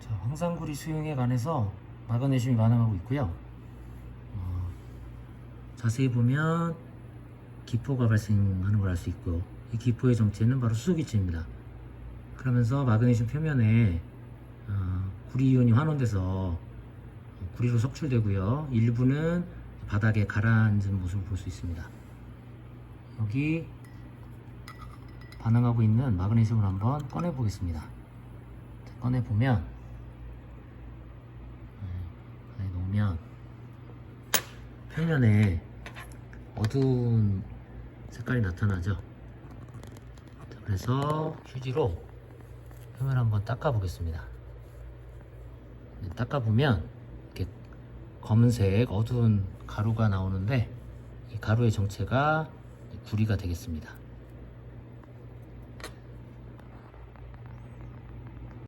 자, 황산구리 수용에 관해서 마그네슘이 반응하고 있고요. 어, 자세히 보면 기포가 발생하는 걸 알 수 있고 이 기포의 정체는 바로 수소기체입니다. 그러면서 마그네슘 표면에 어, 구리 이온이 환원돼서 구리로 석출되고요. 일부는 바닥에 가라앉은 모습을 볼 수 있습니다. 여기 반응하고 있는 마그네슘을 한번 꺼내 보겠습니다. 꺼내 보면 놓으면 표면에 어두운 색깔이 나타나죠. 자, 그래서 휴지로 표면 한번 닦아 보겠습니다. 네, 닦아 보면 이렇게 검은색 어두운 가루가 나오는데 이 가루의 정체가 구리가 되겠습니다.